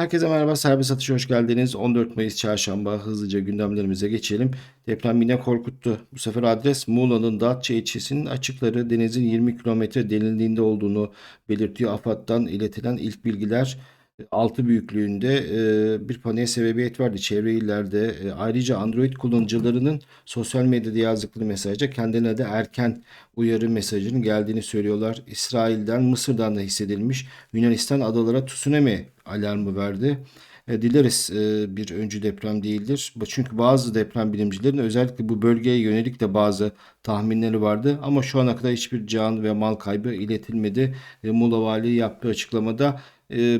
Herkese merhaba, Serbest Atış'a hoş geldiniz. 14 Mayıs Çarşamba hızlıca gündemlerimize geçelim. Deprem yine korkuttu. Bu sefer adres Muğla'nın Datça ilçesinin açıkları denizin 20 kilometre derinliğinde olduğunu belirtiyor. AFAD'dan iletilen ilk bilgiler 6 büyüklüğünde bir paniğe sebebiyet verdi çevre illerde. Ayrıca Android kullanıcılarının sosyal medyada yazdıkları mesajda kendine de erken uyarı mesajının geldiğini söylüyorlar. İsrail'den, Mısır'dan da hissedilmiş Yunanistan adalara tsunami alarmı verdi. E, Dileriz bir öncü deprem değildir. Çünkü bazı deprem bilimcilerin özellikle bu bölgeye yönelik de bazı tahminleri vardı. Ama şu ana kadar hiçbir can ve mal kaybı iletilmedi. E, Muğla Valiliği yaptığı açıklamada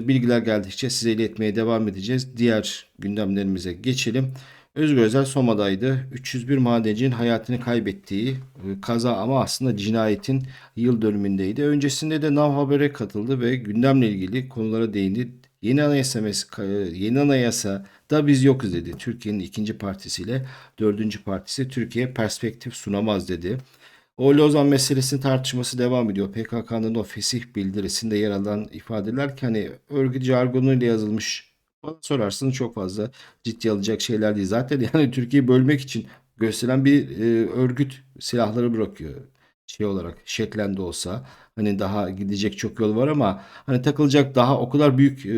bilgiler geldikçe size iletmeye devam edeceğiz. Diğer gündemlerimize geçelim. Özgür Özel Soma'daydı. 301 madencinin hayatını kaybettiği e, kaza ama aslında cinayetin yıl dönümündeydi. Öncesinde de Nav Haber'e katıldı ve gündemle ilgili konulara değindi. Yeni anayasa mes- yeni anayasa da biz yokuz dedi. Türkiye'nin ikinci partisiyle dördüncü partisi Türkiye perspektif sunamaz dedi. O Lozan meselesinin tartışması devam ediyor. PKK'nın o fesih bildirisinde yer alan ifadeler ki hani örgüt jargonuyla yazılmış. Bana sorarsınız çok fazla ciddi alacak şeyler değil. Zaten yani Türkiye'yi bölmek için gösteren bir e, örgüt silahları bırakıyor. Şey olarak şeklen de olsa hani daha gidecek çok yol var ama hani takılacak daha o kadar büyük e,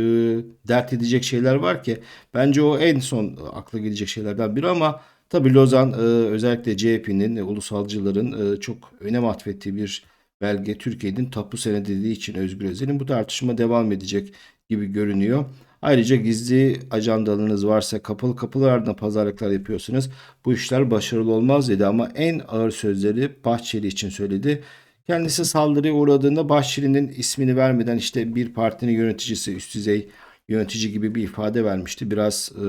dert edecek şeyler var ki bence o en son akla gelecek şeylerden biri ama Tabii Lozan e, özellikle CHP'nin, e, ulusalcıların e, çok önem atfettiği bir belge. Türkiye'nin tapu senedi dediği için Özgür Özel'in bu tartışma devam edecek gibi görünüyor. Ayrıca gizli ajandalarınız varsa kapalı kapılar ardında pazarlıklar yapıyorsunuz. Bu işler başarılı olmaz dedi ama en ağır sözleri Bahçeli için söyledi. Kendisi saldırıya uğradığında Bahçeli'nin ismini vermeden işte bir partinin yöneticisi, üst düzey yönetici gibi bir ifade vermişti. Biraz e,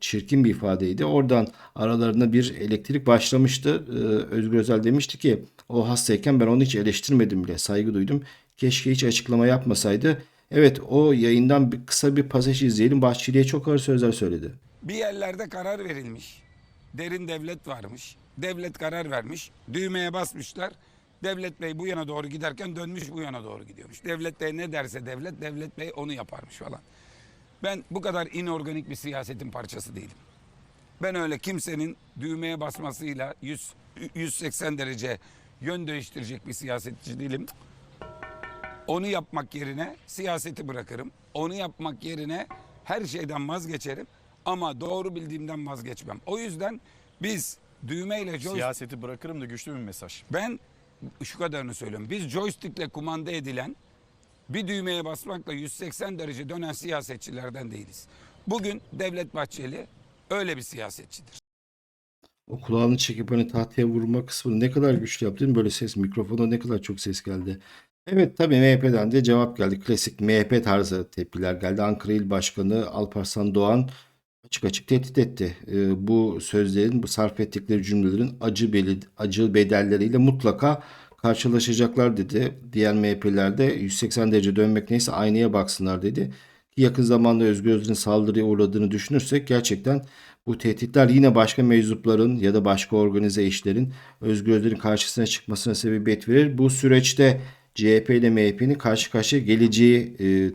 çirkin bir ifadeydi. Oradan aralarında bir elektrik başlamıştı. E, Özgür Özel demişti ki o hastayken ben onu hiç eleştirmedim bile. Saygı duydum. Keşke hiç açıklama yapmasaydı. Evet o yayından bir, kısa bir pasaj izleyelim. Bahçeli'ye çok ağır sözler söyledi. Bir yerlerde karar verilmiş. Derin devlet varmış. Devlet karar vermiş. Düğmeye basmışlar. Devlet Bey bu yana doğru giderken dönmüş bu yana doğru gidiyormuş. Devlet Bey ne derse devlet, Devlet Bey onu yaparmış falan. Ben bu kadar inorganik bir siyasetin parçası değilim. Ben öyle kimsenin düğmeye basmasıyla 100, 180 derece yön değiştirecek bir siyasetçi değilim. Onu yapmak yerine siyaseti bırakırım. Onu yapmak yerine her şeyden vazgeçerim. Ama doğru bildiğimden vazgeçmem. O yüzden biz düğmeyle joystick... Siyaseti bırakırım da güçlü bir mesaj. Ben şu kadarını söylüyorum. Biz joystickle kumanda edilen bir düğmeye basmakla 180 derece dönen siyasetçilerden değiliz. Bugün Devlet Bahçeli öyle bir siyasetçidir. O kulağını çekip hani tahtaya vurma kısmını ne kadar güçlü yaptı değil mi? Böyle ses mikrofona ne kadar çok ses geldi. Evet tabii MHP'den de cevap geldi. Klasik MHP tarzı tepkiler geldi. Ankara İl Başkanı Alparslan Doğan açık açık tehdit etti. Ee, bu sözlerin, bu sarf ettikleri cümlelerin acı beli, acı bedelleriyle mutlaka karşılaşacaklar dedi. Diğer MHP'ler de 180 derece dönmek neyse aynaya baksınlar dedi. Yakın zamanda Özgür Özel'in saldırıya uğradığını düşünürsek gerçekten bu tehditler yine başka meczupların ya da başka organize işlerin Özgür Özel'in karşısına çıkmasına sebebiyet verir. Bu süreçte CHP ile MHP'nin karşı karşıya geleceği e,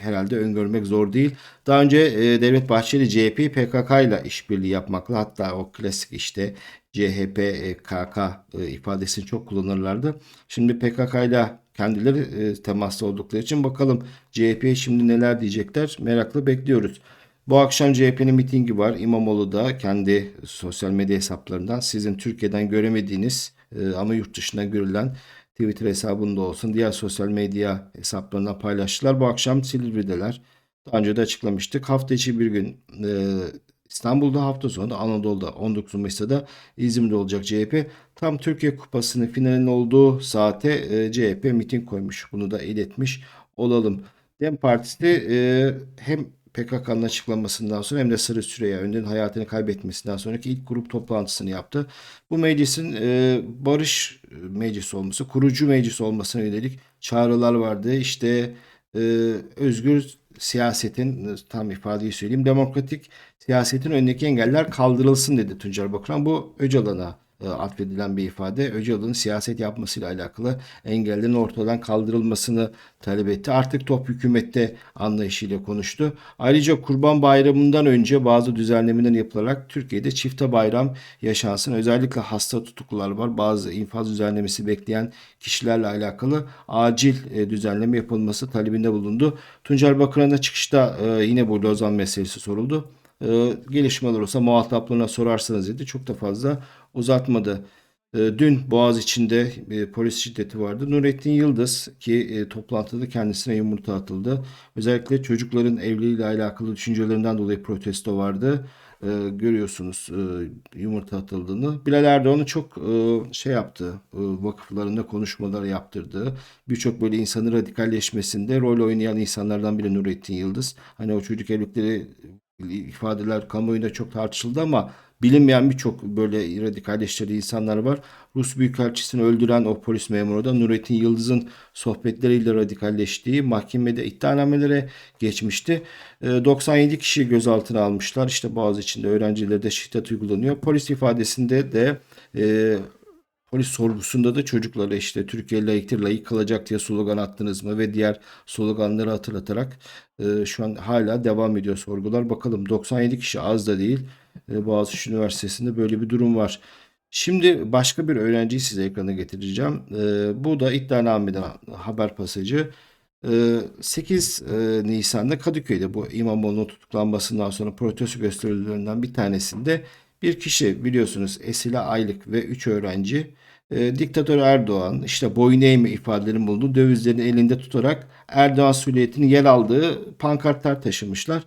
herhalde öngörmek zor değil. Daha önce e, Devlet Bahçeli CHP'yi PKK ile işbirliği yapmakla hatta o klasik işte CHP e, KK e, ifadesini çok kullanırlardı. Şimdi PKK ile kendileri e, temasta oldukları için bakalım CHP'ye şimdi neler diyecekler merakla bekliyoruz. Bu akşam CHP'nin mitingi var. İmamoğlu da kendi sosyal medya hesaplarından sizin Türkiye'den göremediğiniz e, ama yurt dışından görülen Twitter hesabında olsun diğer sosyal medya hesaplarına paylaştılar. Bu akşam Silivri'deler. Daha önce de açıklamıştık. Hafta içi bir gün e, İstanbul'da hafta sonu da Anadolu'da 19 Mayıs'ta da İzmir'de olacak CHP. Tam Türkiye Kupası'nın finalinin olduğu saate e, CHP miting koymuş. Bunu da iletmiş olalım. Dem Partisi e, hem PKK'nın açıklamasından sonra hem de Sırrı Süreyya Önder'in hayatını kaybetmesinden sonraki ilk grup toplantısını yaptı. Bu meclisin e, barış meclisi olması, kurucu meclis olmasına yönelik çağrılar vardı. İşte e, özgür siyasetin e, tam ifadeyi söyleyeyim demokratik siyasetin önündeki engeller kaldırılsın dedi Tuncer Bakan. Bu Öcalan'a atfedilen bir ifade. Öcalan'ın siyaset yapmasıyla alakalı engellerin ortadan kaldırılmasını talep etti. Artık top hükümette anlayışıyla konuştu. Ayrıca Kurban Bayramı'ndan önce bazı düzenlemeler yapılarak Türkiye'de çifte bayram yaşansın. Özellikle hasta tutuklular var. Bazı infaz düzenlemesi bekleyen kişilerle alakalı acil e, düzenleme yapılması talebinde bulundu. Tuncel Bakır'ın da çıkışta e, yine bu Lozan meselesi soruldu. E, gelişmeler olursa muhataplarına sorarsanız dedi. Çok da fazla uzatmadı. E, Dün Boğaz içinde polis şiddeti vardı. Nurettin Yıldız ki e, toplantıda kendisine yumurta atıldı. Özellikle çocukların evliliğiyle alakalı düşüncelerinden dolayı protesto vardı. E, görüyorsunuz e, yumurta atıldığını. Bilal Erdoğan'ı çok e, şey yaptı. E, vakıflarında konuşmalar yaptırdı. Birçok böyle insanın radikalleşmesinde rol oynayan insanlardan biri Nurettin Yıldız. Hani o çocuk evlilikleri ifadeler kamuoyunda çok tartışıldı ama bilinmeyen birçok böyle radikalleştirdiği insanlar var. Rus Büyükelçisini öldüren o polis memuru da Nurettin Yıldız'ın sohbetleriyle radikalleştiği mahkemede iddianamelere geçmişti. E, 97 kişi gözaltına almışlar. İşte bazı içinde öğrencilere de şiddet uygulanıyor. Polis ifadesinde de e, Polis sorgusunda da çocuklara işte Türkiye layıktır, layık kalacak diye slogan attınız mı ve diğer sloganları hatırlatarak e, şu an hala devam ediyor sorgular. Bakalım 97 kişi az da değil. E, Boğaziçi Üniversitesi'nde böyle bir durum var. Şimdi başka bir öğrenciyi size ekrana getireceğim. E, bu da iddianamede haber pasajı. E, 8 e, Nisan'da Kadıköy'de bu İmamoğlu'nun tutuklanmasından sonra protesto gösterilerinden bir tanesinde bir kişi biliyorsunuz Esila Aylık ve 3 öğrenci e, diktatör Erdoğan işte boyun eğme ifadelerin bulunduğu dövizlerini elinde tutarak Erdoğan silüetinin yer aldığı pankartlar taşımışlar.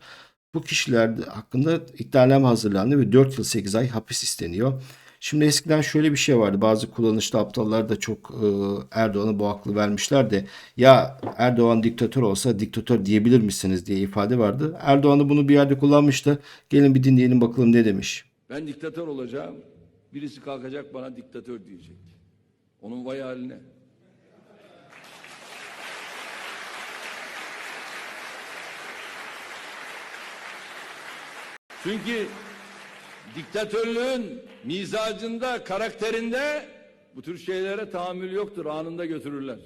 Bu kişiler hakkında iddianame hazırlandı ve 4 yıl 8 ay hapis isteniyor. Şimdi eskiden şöyle bir şey vardı. Bazı kullanışlı aptallar da çok e, Erdoğan'a bu aklı vermişler de ya Erdoğan diktatör olsa diktatör diyebilir misiniz diye ifade vardı. Erdoğan da bunu bir yerde kullanmıştı. Gelin bir dinleyelim bakalım ne demiş. Ben diktatör olacağım. Birisi kalkacak bana diktatör diyecek. Onun vay haline. Çünkü diktatörlüğün mizacında, karakterinde bu tür şeylere tahammül yoktur. Anında götürürler.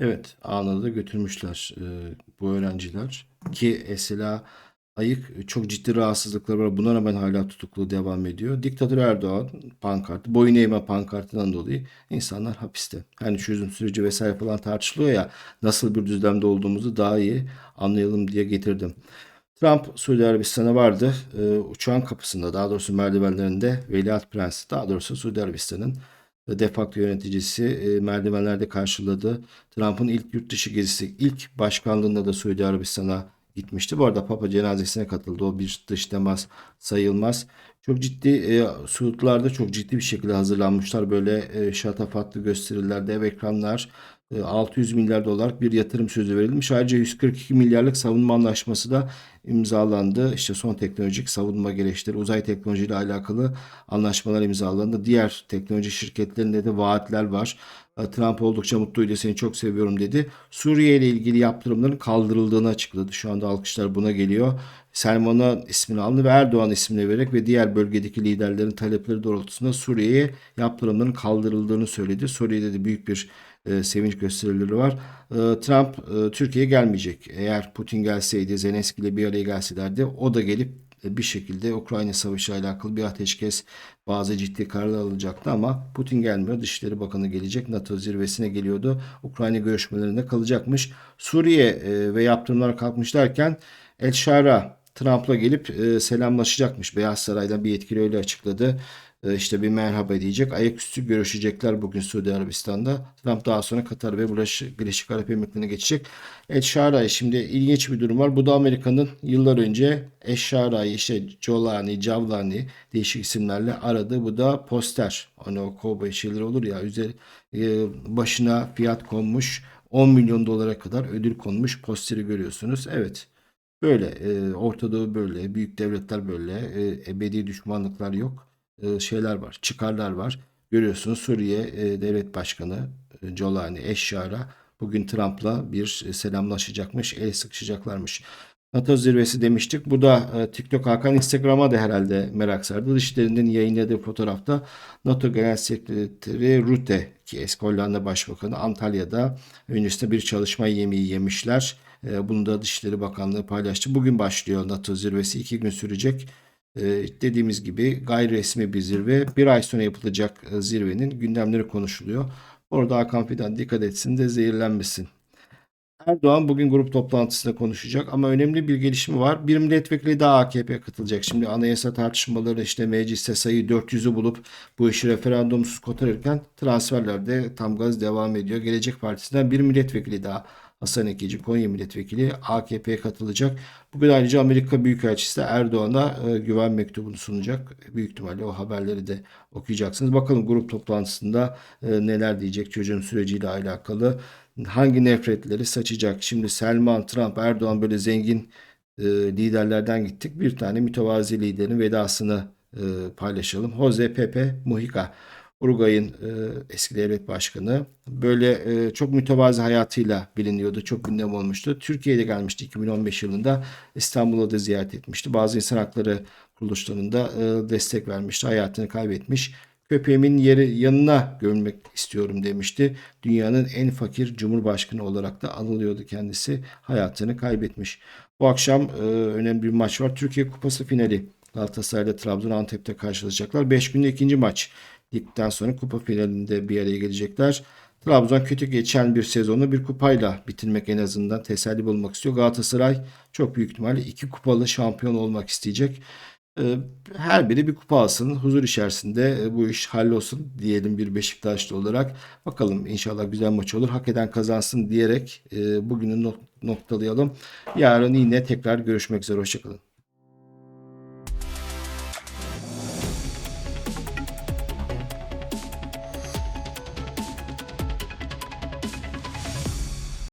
Evet, anında götürmüşler e, bu öğrenciler ki Esila Ayık çok ciddi rahatsızlıkları var. Buna rağmen hala tutuklu devam ediyor. Diktatör Erdoğan pankartı, boyun eğme pankartından dolayı insanlar hapiste. Yani çözüm süreci vesaire falan tartışılıyor ya nasıl bir düzlemde olduğumuzu daha iyi anlayalım diye getirdim. Trump Suudi Arabistan'a vardı. E, uçağın kapısında daha doğrusu merdivenlerinde Veliaht Prens daha doğrusu Suudi Arabistan'ın de facto yöneticisi e, merdivenlerde karşıladı. Trump'ın ilk yurt dışı gezisi ilk başkanlığında da Suudi Arabistan'a gitmişti. Bu arada Papa cenazesine katıldı. O bir dış temas sayılmaz. Çok ciddi e, Suudlarda çok ciddi bir şekilde hazırlanmışlar. Böyle e, şatafatlı gösteriler, dev ekranlar. E, 600 milyar dolar bir yatırım sözü verilmiş. Ayrıca 142 milyarlık savunma anlaşması da imzalandı. İşte son teknolojik savunma gereçleri, uzay teknolojiyle alakalı anlaşmalar imzalandı. Diğer teknoloji şirketlerinde de vaatler var. Trump oldukça mutluydu. Seni çok seviyorum dedi. Suriye ile ilgili yaptırımların kaldırıldığını açıkladı. Şu anda alkışlar buna geliyor. Selman'a ismini aldı ve Erdoğan ismini vererek ve diğer bölgedeki liderlerin talepleri doğrultusunda Suriye'ye yaptırımların kaldırıldığını söyledi. Suriye'de de büyük bir e, sevinç gösterileri var. E, Trump e, Türkiye'ye gelmeyecek. Eğer Putin gelseydi, Zelenski ile bir araya gelselerdi o da gelip bir şekilde Ukrayna Savaşı ile alakalı bir ateşkes bazı ciddi kararlar alacaktı ama Putin gelmiyor. Dışişleri Bakanı gelecek. NATO zirvesine geliyordu. Ukrayna görüşmelerinde kalacakmış. Suriye e, ve yaptırımlar kalkmış derken El Şara Trump'la gelip e, selamlaşacakmış. Beyaz Saray'dan bir yetkili öyle açıkladı. E, işte bir merhaba diyecek. Ayaküstü görüşecekler bugün Suudi Arabistan'da. Trump daha sonra Katar ve Birleşik, Arap Emirlikleri'ne geçecek. El Şaray şimdi ilginç bir durum var. Bu da Amerika'nın yıllar önce El Şaray, işte Jolani, Javlani değişik isimlerle aradı. Bu da poster. Hani o kovboy şeyleri olur ya üzeri e, başına fiyat konmuş 10 milyon dolara kadar ödül konmuş posteri görüyorsunuz. Evet. Böyle e, Orta böyle, büyük devletler böyle, e, ebedi düşmanlıklar yok. E, şeyler var, çıkarlar var. Görüyorsunuz Suriye e, Devlet Başkanı e, Jolani Eşşara bugün Trump'la bir e, selamlaşacakmış, el sıkışacaklarmış. NATO zirvesi demiştik. Bu da TikTok Hakan Instagram'a da herhalde merak sardı. Dışişlerinden yayınladığı fotoğrafta NATO Genel Sekreteri Rutte ki eski Hollanda Başbakanı Antalya'da öncesinde bir çalışma yemeği yemişler. Bunu da Dışişleri Bakanlığı paylaştı. Bugün başlıyor NATO zirvesi. iki gün sürecek. E, dediğimiz gibi gayri resmi bir zirve. Bir ay sonra yapılacak e, zirvenin gündemleri konuşuluyor. Orada Hakan Fidan dikkat etsin de zehirlenmesin. Erdoğan bugün grup toplantısında konuşacak ama önemli bir gelişme var. Bir milletvekili daha AKP'ye katılacak. Şimdi anayasa tartışmaları işte mecliste sayı 400'ü bulup bu işi referandumsuz kotarırken transferler de tam gaz devam ediyor. Gelecek Partisi'nden bir milletvekili daha Hasan Ekici Konya milletvekili AKP'ye katılacak. Bugün ayrıca Amerika Büyükelçisi de Erdoğan'a e, güven mektubunu sunacak. Büyük ihtimalle o haberleri de okuyacaksınız. Bakalım grup toplantısında e, neler diyecek çocuğun süreciyle alakalı. Hangi nefretleri saçacak? Şimdi Selman, Trump, Erdoğan böyle zengin e, liderlerden gittik. Bir tane mütevazi liderin vedasını paylaşalım. Jose Pepe Mujica. Uruguay'ın e, eski devlet başkanı. Böyle e, çok mütevazi hayatıyla biliniyordu. Çok gündem olmuştu. Türkiye'ye de gelmişti 2015 yılında. İstanbul'u da ziyaret etmişti. Bazı insan hakları kuruluşlarında e, destek vermişti. Hayatını kaybetmiş. Köpeğimin yeri yanına gömmek istiyorum demişti. Dünyanın en fakir cumhurbaşkanı olarak da anılıyordu kendisi. Hayatını kaybetmiş. Bu akşam e, önemli bir maç var. Türkiye Kupası finali. Galatasaray'la Trabzon Antep'te karşılaşacaklar. 5 günde ikinci maç. Ligden sonra kupa finalinde bir araya gelecekler. Trabzon kötü geçen bir sezonu bir kupayla bitirmek en azından teselli bulmak istiyor. Galatasaray çok büyük ihtimalle iki kupalı şampiyon olmak isteyecek. Ee, Her biri bir kupa alsın. Huzur içerisinde e, bu iş hallolsun diyelim bir Beşiktaşlı olarak. Bakalım inşallah güzel maç olur. Hak eden kazansın diyerek e, bugünü nok- noktalayalım. Yarın yine tekrar görüşmek üzere. Hoşçakalın.